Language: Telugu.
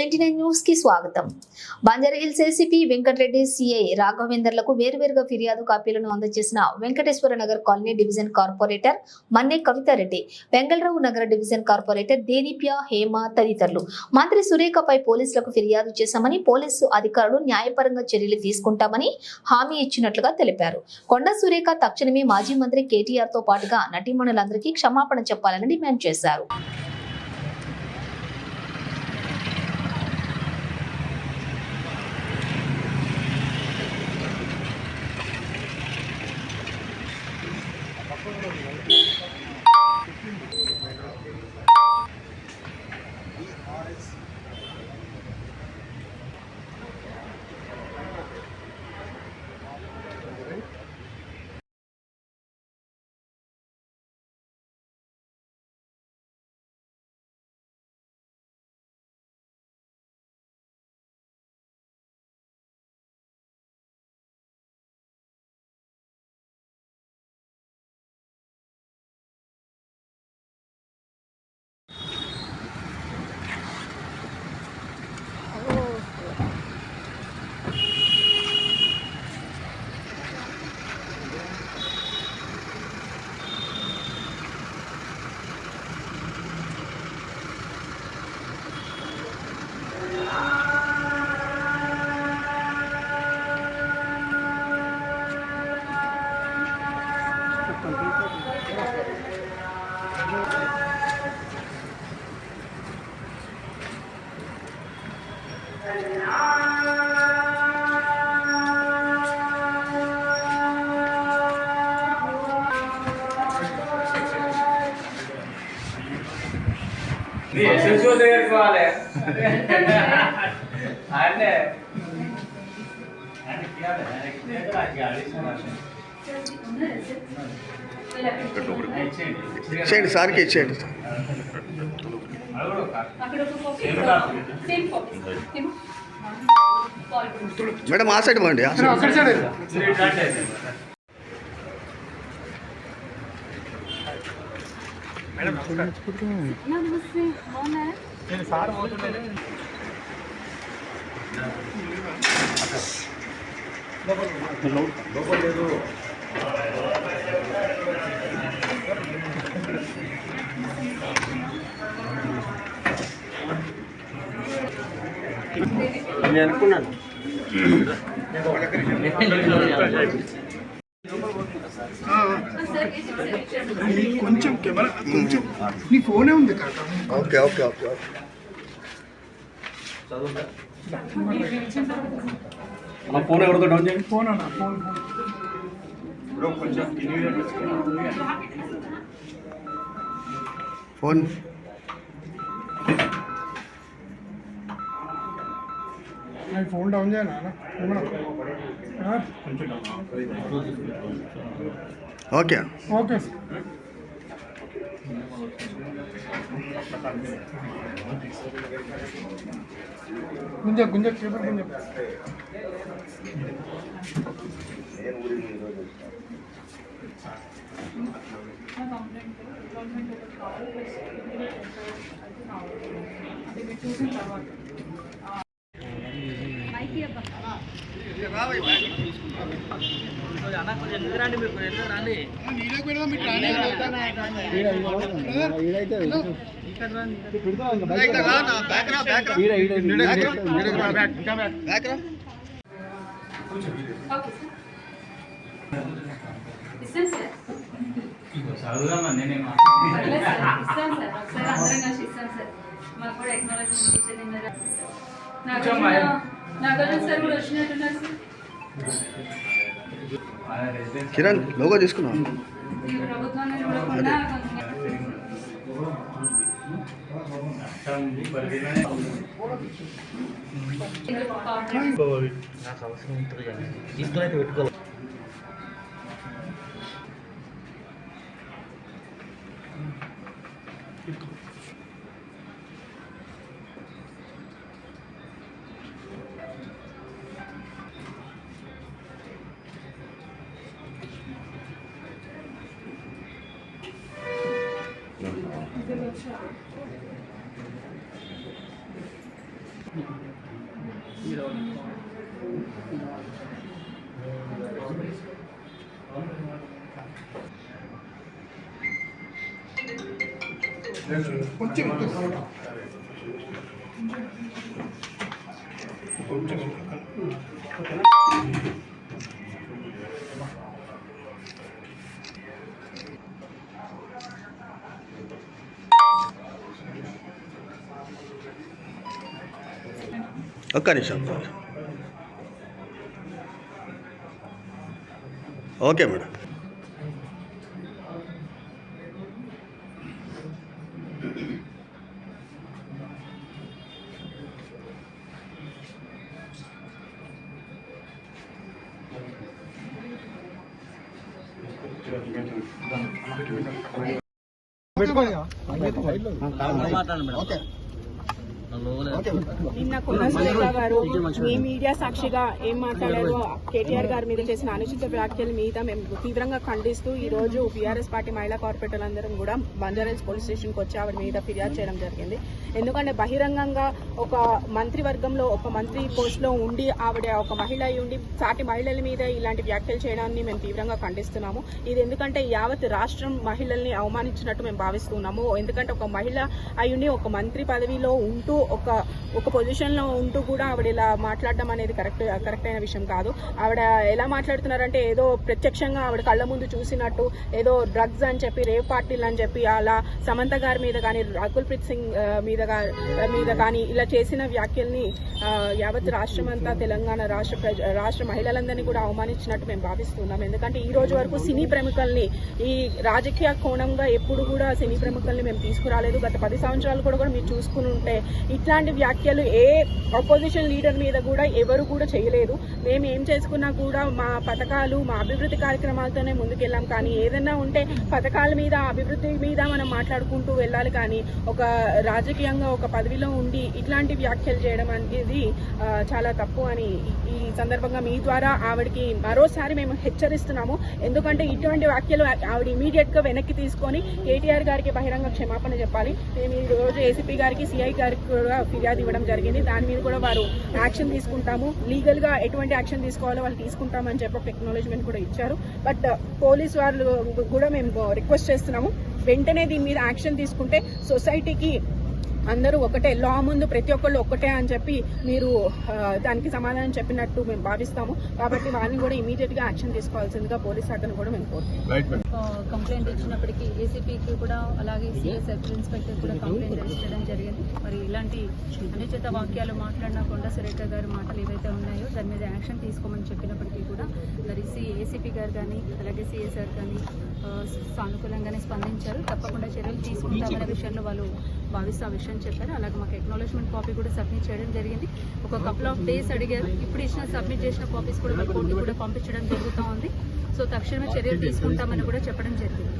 నైన్ న్యూస్కి స్వాగతం బంజారాహిల్స్ ఏసీపీ వెంకటరెడ్డి సిఐ రాఘవేందర్లకు వేర్వేరుగా ఫిర్యాదు కాపీలను అందజేసిన Venkateswara Nagar colony division corporator Manne Kavitha Reddy Vengalrao Nagar division corporator Dedeepya Hema తదితరులు. మంత్రి సురేఖపై పోలీసులకు ఫిర్యాదు చేశామని పోలీసు అధికారులు న్యాయపరంగా చర్యలు తీసుకుంటామని హామీ ఇచ్చినట్లుగా తెలిపారు. కొండ సురేఖ తక్షణమే మాజీ మంత్రి కేటీఆర్తో పాటుగా నటీమణులందరికీ క్షమాపణ చెప్పాలని డిమాండ్ చేశారు. నీ ఎస్ఎస్ఓ దగ్గరికి పోవాలి అంటే ఇచ్చేయండి సార్కి ఇచ్చేయండి. సార్ మేడం ఆ సైడ్ పోండి ఆ సైడ్ నమస్తే బాగున్నారా నేను అనుకున్నాను. కొంచెం కెమెరా కొంచెం. నీ ఫోనే ఉంది కాక. Okay okay okay okay. మా ఫోన్ ఎవరితో డౌన్ చేయండి? ఫోన్ అన్న ఫోన్ ఫోన్. నేను ఫోన్. డౌన్ చేయనా? ఓకే. ఓకే గుంజ గుంజ కెమెరా గుంజ. నీళ్ళకి పెడదాం మీరు రాని ఇస్తాను సార్ చదువుదామా సార్ ఇస్తాను సార్ ఒకసారి అందరం కలిసి ఇస్తాను సార్. మాకు కూడా ఎక్నాలజ్మెంట్ ఇచ్చేది మీరు నాగార్జున నాగార్జున సార్ కూడా వచ్చినట్టున్నారు సార్. కిరణ్ లోగో తీసుకున్నాం ఈ ప్రభుత్వాన్ని చూడకుండా இருக்கும் Thank you. కొంచెం తీసుకుని పెట్టుకోవాలి కొంచెం ఒక్క నిమిషం ఓకే మేడం ఓకే. నిన్న కులశేఖర గారు మీ మీడియా సాక్షిగా ఏం మాట్లాడారో కేటీఆర్ గారి మీద చేసిన అనుచిత వ్యాఖ్యల మీద మేము తీవ్రంగా ఖండిస్తూ ఈ రోజు బీఆర్ఎస్ పార్టీ మహిళా కార్పొరేటర్లు అందరం కూడా బంజారాహిల్స్ పోలీస్ స్టేషన్కి వచ్చి ఆవిడ మీద ఫిర్యాదు చేయడం జరిగింది. ఎందుకంటే బహిరంగంగా ఒక మంత్రివర్గంలో ఒక మంత్రి పోస్ట్లో ఉండి ఆవిడ ఒక మహిళ ఉండి సాటి మహిళల మీద ఇలాంటి వ్యాఖ్యలు చేయడాన్ని మేము తీవ్రంగా ఖండిస్తున్నాము. ఇది ఎందుకంటే యావత్ రాష్ట్రం మహిళల్ని అవమానించినట్టు మేము భావిస్తున్నాము. ఎందుకంటే ఒక మహిళ అయ్యుండి ఒక మంత్రి పదవిలో ఉంటూ ఒక ఒక పొజిషన్లో ఉంటూ కూడా ఆవిడ ఇలా మాట్లాడడం అనేది కరెక్ట్ కరెక్ట్ అయిన విషయం కాదు. ఆవిడ ఎలా మాట్లాడుతున్నారంటే ఏదో ప్రత్యక్షంగా ఆవిడ కళ్ళ ముందు చూసినట్టు ఏదో డ్రగ్స్ అని చెప్పి రేవ్ పార్టీలు అని చెప్పి అలా సమంత గారి మీద కానీ రాకుల్ ప్రీత్ సింగ్ మీద మీద కానీ ఇలా చేసిన వ్యాఖ్యల్ని యావత్ రాష్ట్రం అంతా తెలంగాణ రాష్ట్ర ప్రజ రాష్ట్ర మహిళలందరినీ కూడా అవమానించినట్టు మేము భావిస్తున్నాం. ఎందుకంటే ఈ రోజు వరకు సినీ ప్రముఖుల్ని ఈ రాజకీయ కోణంగా ఎప్పుడు కూడా సినీ ప్రముఖుల్ని మేము తీసుకురాలేదు. గత పది సంవత్సరాలు కూడా కూడా మీరు చూసుకుని ఉంటే ఇట్లాంటి వ్యాఖ్యలు ఏ అపోజిషన్ లీడర్ మీద కూడా ఎవరు కూడా చేయలేదు. మేము ఏం చేసుకున్నా కూడా మా పథకాలు మా అభివృద్ధి కార్యక్రమాలతోనే ముందుకెళ్ళాం. కానీ ఏదైనా ఉంటే పథకాల మీద అభివృద్ధి మీద మనం మాట్లాడుకుంటూ వెళ్ళాలి. కానీ ఒక రాజకీయంగా ఒక పదవిలో ఉండి ఇట్లాంటి వ్యాఖ్యలు చేయడం అనేది చాలా తప్పు అని ఈ సందర్భంగా మీ ద్వారా ఆవిడకి మరోసారి మేము హెచ్చరిస్తున్నాము. ఎందుకంటే ఇటువంటి వ్యాఖ్యలు ఆవిడ ఇమీడియట్గా వెనక్కి తీసుకొని కేటీఆర్ గారికి బహిరంగ క్షమాపణ చెప్పాలి. మేము ఈ రోజు ఏసీపీ గారికి సిఐ గారికి కూడా ఫిర్యాదు ఇవ్వడం జరిగింది. దాని మీద కూడా వారు యాక్షన్ తీసుకుంటాము. లీగల్గా ఎటువంటి యాక్షన్ తీసుకోవాలో వాళ్ళు తీసుకుంటామని చెప్పి ఒక ఎక్నాలజ్మెంట్ కూడా ఇచ్చారు. బట్ uh, పోలీస్ వాళ్ళు కూడా మేము రిక్వెస్ట్ చేస్తున్నాము. వెంటనే దీని మీద యాక్షన్ తీసుకుంటే సొసైటీకి అందరూ ఒకటే లా ముందు ప్రతి ఒక్కళ్ళు ఒక్కటే అని చెప్పి మీరు దానికి సమాధానం చెప్పినట్టు మేము భావిస్తాము. కాబట్టి వారిని కూడా ఇమీడియట్గా యాక్షన్ తీసుకోవాల్సిందిగా పోలీస్ శాఖను కూడా మేము కోరుతున్నాం. కంప్లైంట్ ఇచ్చినప్పటికీ ఏసీపీకి కూడా అలాగే సిఎస్ సర్కిల్ ఇన్స్పెక్టర్ కూడా కంప్లైంట్ రిజిస్టర్ చేయడం జరిగింది. మరి ఇలాంటి అనుచిత వాక్యాలు మాట్లాడిన కొండ సురేఖ గారి మాటలు ఏవైతే ఉన్నాయో దాని మీద యాక్షన్ తీసుకోమని చెప్పినప్పటికీ కూడా మరి సి ఏసీపీ గారు కానీ అలాగే సిఎస్ గారు కానీ సానుకూలంగానే స్పందించారు. తప్పకుండా చర్యలు తీసుకుంటామనే విషయంలో వాళ్ళు భావిస్తూ ఆ విషయం చెప్పారు. అలాగే మాకు ఎక్నాలజ్మెంట్ కాపీ కూడా సబ్మిట్ చేయడం జరిగింది. ఒక కపుల్ ఆఫ్ డేస్ అడిగారు. ఇప్పుడు ఇచ్చిన సబ్మిట్ చేసిన కాపీస్ కూడా మేము కోర్టు కూడా పంపించడం జరుగుతూ ఉంది. సో తక్షణమే చర్యలు తీసుకుంటామని కూడా చెప్పడం జరిగింది.